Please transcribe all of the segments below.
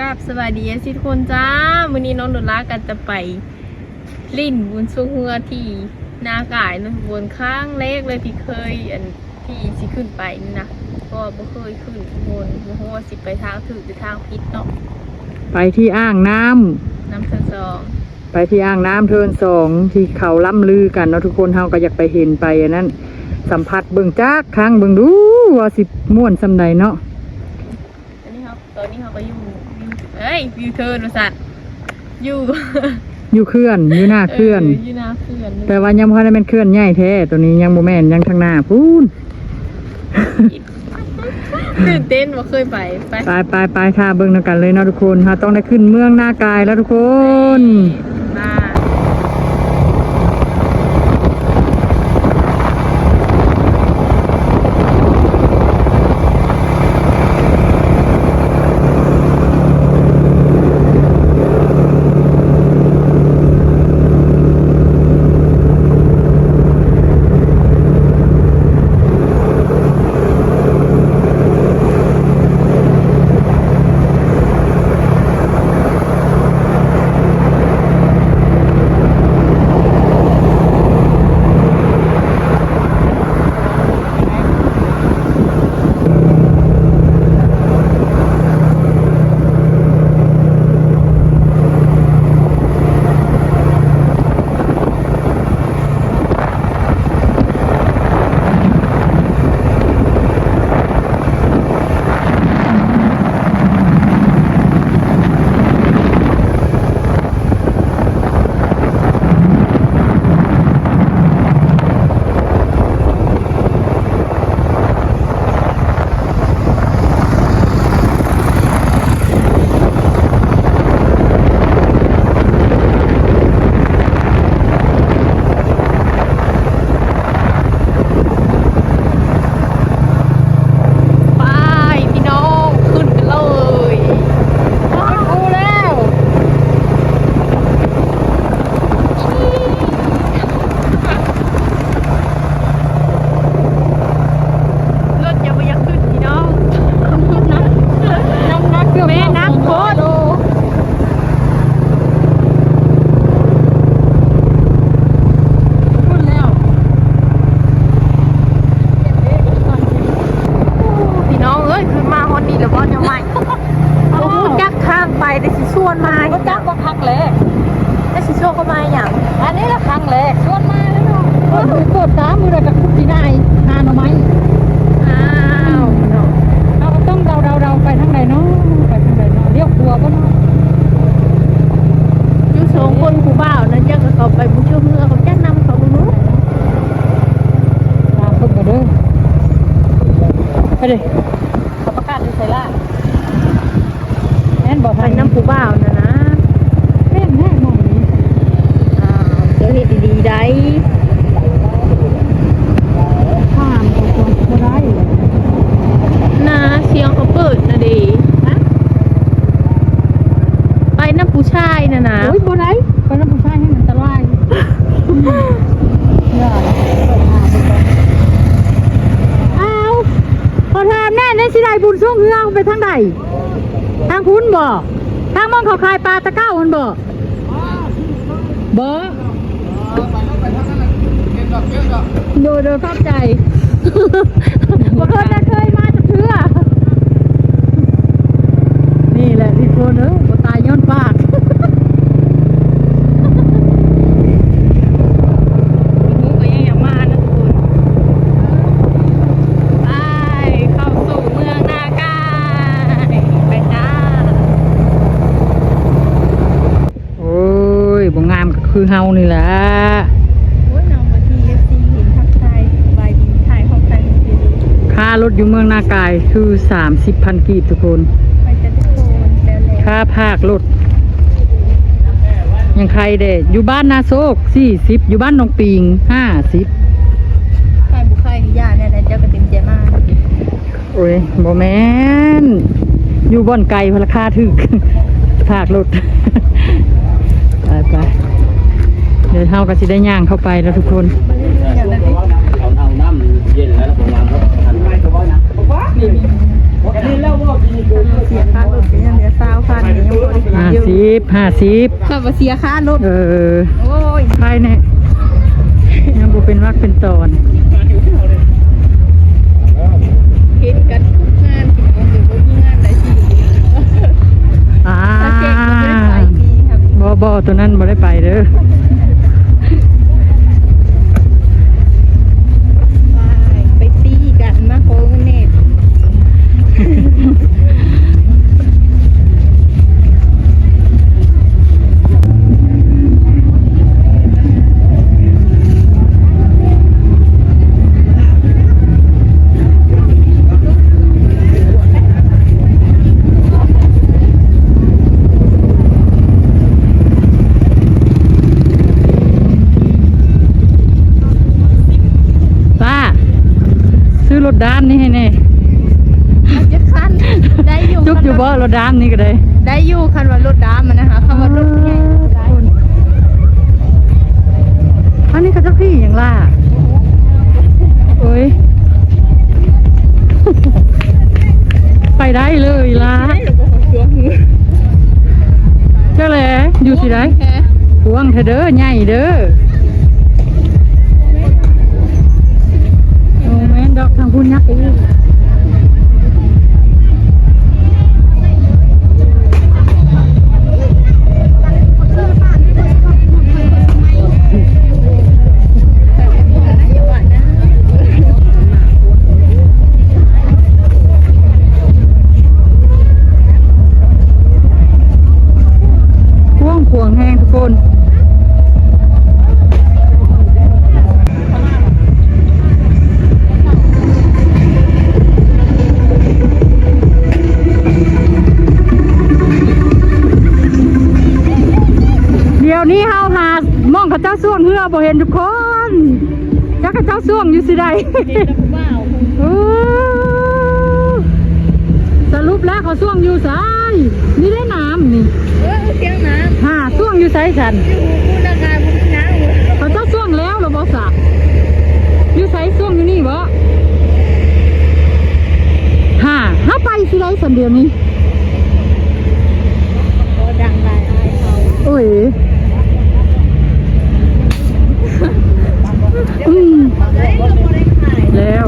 กับสวัสดีเอซิทุกคนจ้าวันนี้น้องโดนลากันจะไปลิ่นบุญสูงเฮือที่นากายนะบนข้างเล็กเลยที่เคยอันที่สิขึ้นไปนี่นะก็บ่เคยขึ้นบนบ่ฮู้ว่าสิไปทางถือหรือทางผิดเนาะไปที่อ่างน้ำน้ำเทินซองไปที่อ่างน้ำเทินสองที่เขาล่ำลือกันเนาะทุกคนเฮาก็อยากไปเห็นไปอันนั้น สัมผัสเบิ่งจักครั้งเบิ่งดูว่าสิม่วนสำใดเนาะ อันนี้ครับตอนนี้เขาก็อยู่ อยู่เอ้ยวิวเทิร์นบริษัทอยู่อยู่เคลื่อนอยู่หน้าเคลื่อน อยู่หน้าเคลื่อนแต่ว่ายังบ่ทันได้เป็นเคลื่อนใหญ่แท้ตัวนี้ยังบ่แม่นยังทางหน้าพูนตื่นเต้นว่าเคยไปไปไปไปไปท่าเบิ่งนำกันเลยเนาะทุกคนเฮาต้องได้ขึ้นเมืองหน้ากายแล้วทุกคน แรกชวนมาแล้วเนาะเออมือตรวจตามือระกับคุกที่ได้หาหน่อไม้อ้าวพี่น้องเราต้องเดาเดาเดาไปทางใดเนาะไปทางใดเนาะเลี้ยวครัวบ่เนาะอยู่สองคนผู้บ่าวนะจักก็เขาไปบุญช่วยเมื่อเขาจักนำเขาบุญนู้ตามเพิ่นก็เด้อไปเลยเขาประกาศอยู่ไสล่ะแม่นบ่ไปทางน้ำผู้บ่าวนะนะ แม่นแน่มองนี้ อ้าวเดี๋ยวเฮ็ดดีๆได้ข้ามก็ควรบ่ได้นะเสียงเขาเปิดนะดีฮะไปน้ำผู้ชายนะนะโอ้ยบ่ได้ไปนำผู้ชายให้มันอันตรายอย่าเปิดหาไปก่อนอ้าวขอถามแน่ในสิได้บุญส่งเฮืองไปทางใดทางพุ้นบ่ทางมองเขาคายปลาตะเก้ามันบ่บ่โดยโดยภาพใจบ่เคยจะเคยมาจะเทื่อ นี่แหละที่คนเออบ่ตายย้อนปากมูก็ยังอยากมานะทุกคนไปเข้าสู่เมืองนากายไปจ้าโอ้ยบ่งามก็คือเฮานี่แหละ โอ้ยน้องมาทีเอฟซีเห็นทักทายบายดีถ่ายของใครของพี่ ค่าร ถอยู่เมืองนากายคือ30,000กีบทุกคนไปกันทุกคนแล้วแหละค่าภาครถยังใครเด้อยู่บ้านนาโซก40อยู่บ้านหนองปิง50ใครบุคคลนิยาเนี่ยนะเจ้าก็เต็มใจมากโอ้ยบ่แม่นอยู่บ่อนไกลพนราคาถึกภาครถไปไปเดี๋ยวเฮาก็สิได้ย่างเข้าไปแล้วทุกคน อย่างนั้นดิ เอาเอาน้ำเย็นแล้วผมวางครับทันไม่ก็ว่านะ เสียค่ารถเป็นอย่างเดียวสาวพัน บห้าสิบขับมาเสียค่ารถเออโอ้ยภายในยังบ่เป็นวักเป็นตอนเห็นกันทุกงานถึงวันถึงวันมีงานใดที่อ่าถ้าเก่งก็ไม่ได้ไปดีครับบ่บ่ตัวนั้นบ่ได้ไปเด้อ ด้านนี่ให้แน่มันจะคันได้อยู่จุกอยู่บ่รถด้านนี่ก็ได้ ได้อยู่คันว่ารถดามันนะคะคำว่ารถใหญ่ได้อันนี้เขาเจ้าพี่อย่างล่ะโอ้ยไปได้เลยล่ะได้หรือเปล่าชัวร์มือเจ้าแหละอยู่สิได้แค่หวงเธอเด้อใหญ่เด้อโอ้ ม่น เจ้าส่วงเหือบ่เห็นทุกคนจักเขาเจ้าส่วงอยู่สิใดโอ้สรุปแล้วเขาส่วงอยู่ไสายนี่ได้น้ำนี่เออเสียงน้หาส่วงอยู่ไสสันำอยู่คุณราคาคุณน้ำเขาเจ้าส่วงแล้วเหรอบ่สะอยู่ไสส่วงอยู่นี่บ่หาหาไปสิไรสันเดียวนี้โอ้ดังหลายอายเขาโอ้ยอืม ได้ก็บ่ได้ขาย แล้ว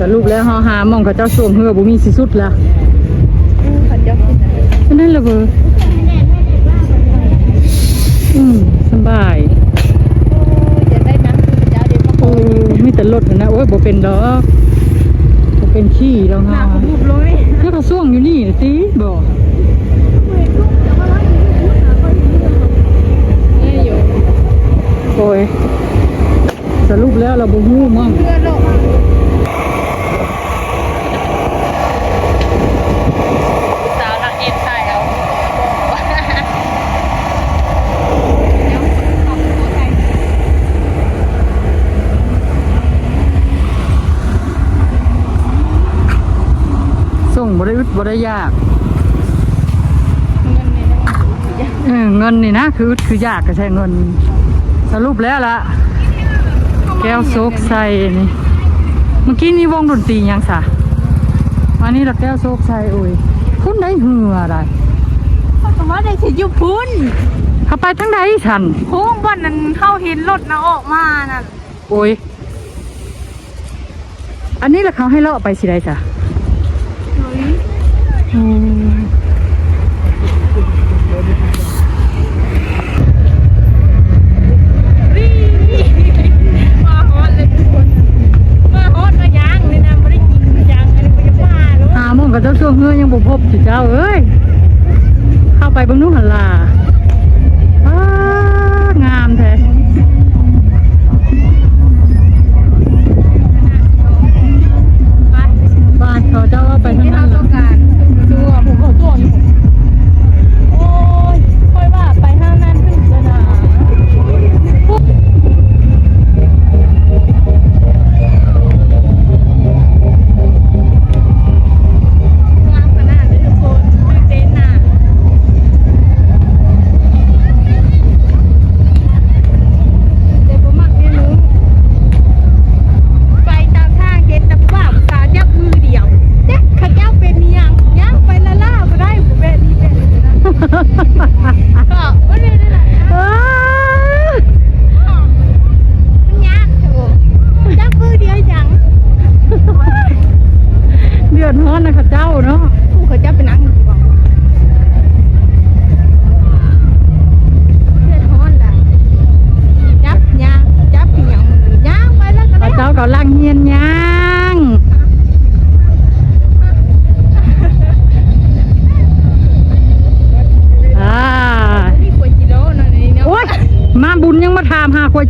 สรุป แล้วเฮาหามองเขาเจ้าส่วงเหือบ่มีสิสุดแล้วอือขัดยอกที่ไหนอันนั่นละเบออืมสำบายจะได้น้ำคุณเจ้าเดี๋ยวมาโคโอ้มีแต่รถนะโอ้ยบ่เป็นดอกบ่เป็นขี้ดอกหน้าเฮาก็บุบเลยแล้วก็ส่วงอยู่นี่น่ะติบ่ได้อยู่โอ้ยสรุปแล้วเราบ่ฮู้มั่ง เพื่อโลกสาวนักเอ็นไทยเอา ส่ง บ่ได้อึดบ่ได้ยากเงินเนี่ยนะเออเงินนี่นะคืออึดคือยากก็ใช่เงิน สรุปแล้วล่ะแก้วโซกใส่นี่เมื่อกี้นี่วงดนตรียังสะอันนี้ละแก้วโซกใส่โอ้ยคุณได้เหืออะไรเขาสมมติได้สิอยู่พุ่นเข้าไปทั้งใดฉันโค้งบอนนั้นเข้าเห็นรถนะออกมานั่นโอ้ยอันนี้ละเขาให้เลาะไปสิได้จ้ะ หาโมงกับเจ้าช่วงเงือยังบุพบจิเจ้าเอ้ย เข้าไปบิ่งนู้นหันลา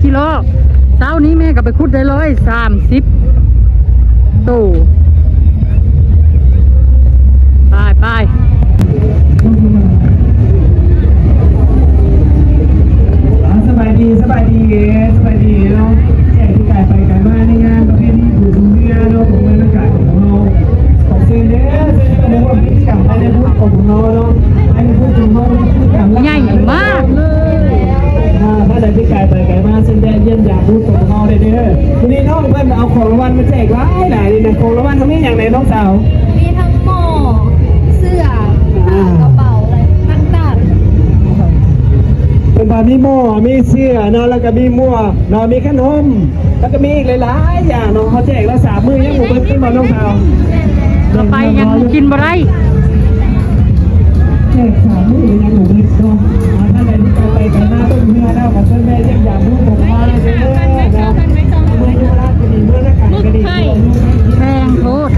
กิโลเช้านี้แม่ก็ไปคุดได้ร้อยสามสิบตู้ไปไป ชื่อนอนแล้วก็มีมั่วนอนมีขนม แล้วก็มีอีกหลายๆอย่างน้องเขาแจกแล้สามมือยังหมูเบิ้ลขึ้นมาน้องเขาต่อไปยังกินบ่ไรแจกสามมือยังหมูเบิ้ลก็ท่านใดที่ไปไปหน้าต้นเมื่อนแล้วกับต้นแม่เยี่ยมยามลูกผมมาเลยเด้อนะเมื่อยุราชก็ดีเมื่อนักการก็ดีแพงโคตร